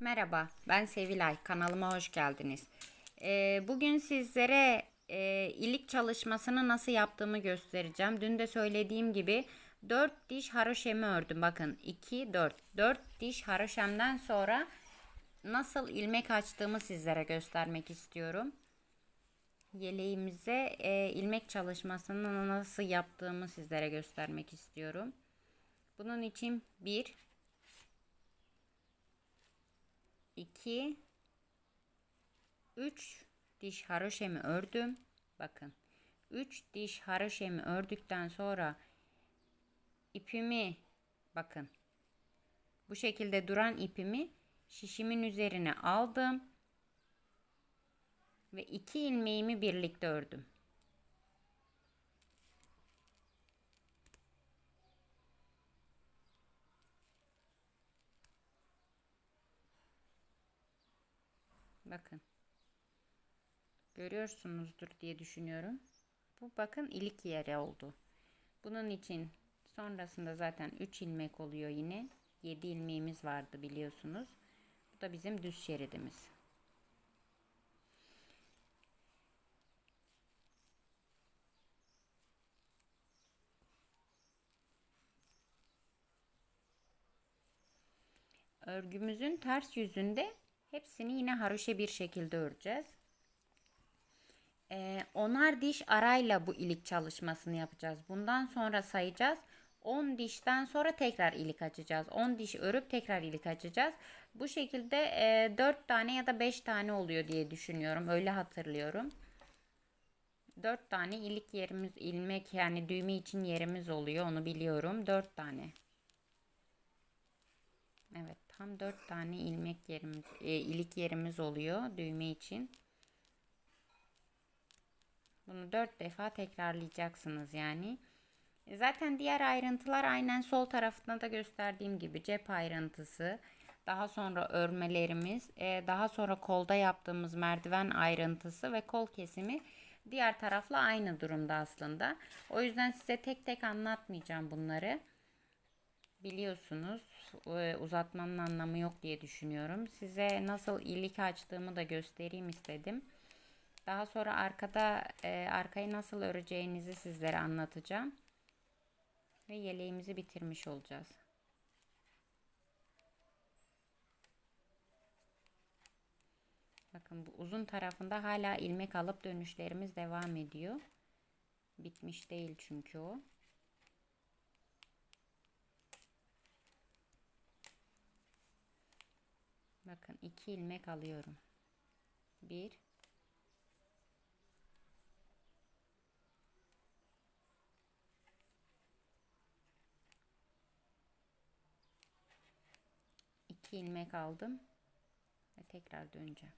Merhaba, ben Sevilay. Kanalıma hoş geldiniz. Ee, bugün sizlere e, ilik çalışmasını nasıl yaptığımı göstereceğim. Dün de söylediğim gibi 4 diş haroşemi ördüm. Bakın 2, 4. 4 diş haroşemden sonra nasıl ilmek açtığımı sizlere göstermek istiyorum. Yeleğimize e, ilmek çalışmasını nasıl yaptığımı sizlere göstermek istiyorum. Bunun için 1 2 3 diş haroşemi ördüm. Bakın. 3 diş haroşemi ördükten sonra ipimi bakın. Bu şekilde duran ipimi şişimin üzerine aldım ve iki ilmeğimi birlikte ördüm. Bakın. Görüyorsunuzdur diye düşünüyorum. Bu bakın ilik yeri oldu. Bunun için sonrasında zaten 3 ilmek oluyor yine. 7 ilmeğimiz vardı biliyorsunuz. Bu da bizim düz şeridimiz. Örgümüzün ters yüzünde hepsini yine haroşa bir şekilde öreceğiz. Ee, onar diş arayla bu ilik çalışmasını yapacağız. Bundan sonra sayacağız. 10 dişten sonra tekrar ilik açacağız. 10 diş örüp tekrar ilik açacağız. Bu şekilde e, 4 tane ya da 5 tane oluyor diye düşünüyorum. Öyle hatırlıyorum. 4 tane ilik yerimiz, ilmek yani düğme için yerimiz oluyor. Onu biliyorum. 4 tane. Evet tam 4 tane ilmek yerimiz, e, ilik yerimiz oluyor düğme için. Bunu 4 defa tekrarlayacaksınız yani. E, zaten diğer ayrıntılar aynen sol tarafında da gösterdiğim gibi cep ayrıntısı. Daha sonra örmelerimiz, e, daha sonra kolda yaptığımız merdiven ayrıntısı ve kol kesimi diğer tarafla aynı durumda aslında. O yüzden size tek tek anlatmayacağım bunları. Biliyorsunuz e, uzatmanın anlamı yok diye düşünüyorum. Size nasıl ilik açtığımı da göstereyim istedim. Daha sonra arkada e, arkayı nasıl öreceğinizi sizlere anlatacağım. Ve yeleğimizi bitirmiş olacağız. Bakın bu uzun tarafında hala ilmek alıp dönüşlerimiz devam ediyor. Bitmiş değil çünkü o. Bakın iki ilmek alıyorum. Bir. iki ilmek aldım ve tekrar döneceğim.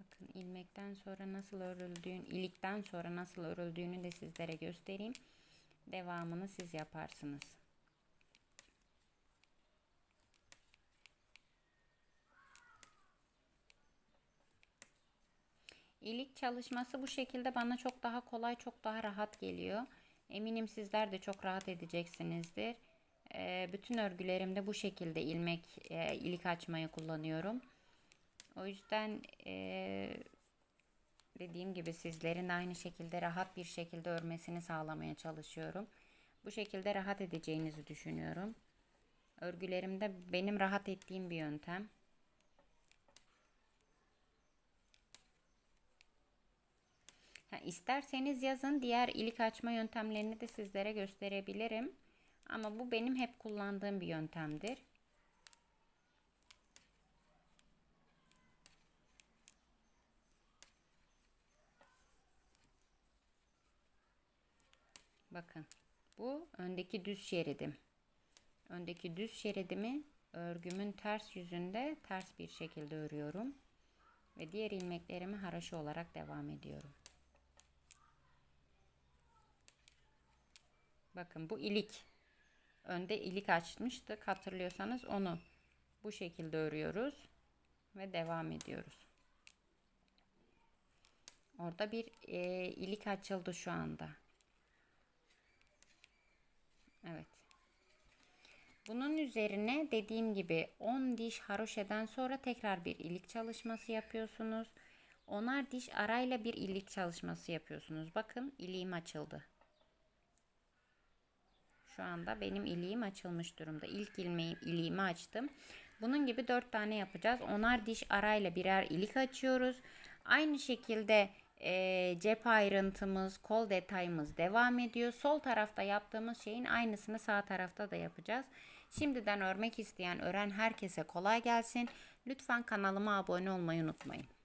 Bakın ilmekten sonra nasıl örüldüğün, ilikten sonra nasıl örüldüğünü de sizlere göstereyim. Devamını siz yaparsınız. İlik çalışması bu şekilde bana çok daha kolay, çok daha rahat geliyor. Eminim sizler de çok rahat edeceksinizdir. bütün örgülerimde bu şekilde ilmek, ilik açmayı kullanıyorum. O yüzden dediğim gibi sizlerin aynı şekilde rahat bir şekilde örmesini sağlamaya çalışıyorum. Bu şekilde rahat edeceğinizi düşünüyorum. Örgülerimde benim rahat ettiğim bir yöntem. Ha, isterseniz yazın diğer ilik açma yöntemlerini de sizlere gösterebilirim. Ama bu benim hep kullandığım bir yöntemdir. Bakın bu öndeki düz şeridim. Öndeki düz şeridimi örgümün ters yüzünde ters bir şekilde örüyorum. Ve diğer ilmeklerimi haraşo olarak devam ediyorum. Bakın bu ilik. önde ilik açmıştık hatırlıyorsanız onu bu şekilde örüyoruz ve devam ediyoruz. Orada bir e, ilik açıldı şu anda. Evet. Bunun üzerine dediğim gibi 10 diş haroşeden sonra tekrar bir ilik çalışması yapıyorsunuz. Onar diş arayla bir ilik çalışması yapıyorsunuz. Bakın iliğim açıldı. Şu anda benim iliğim açılmış durumda. İlk ilmeği, iliğimi açtım. Bunun gibi 4 tane yapacağız. Onar diş arayla birer ilik açıyoruz. Aynı şekilde e, cep ayrıntımız, kol detayımız devam ediyor. Sol tarafta yaptığımız şeyin aynısını sağ tarafta da yapacağız. Şimdiden örmek isteyen, öğren herkese kolay gelsin. Lütfen kanalıma abone olmayı unutmayın.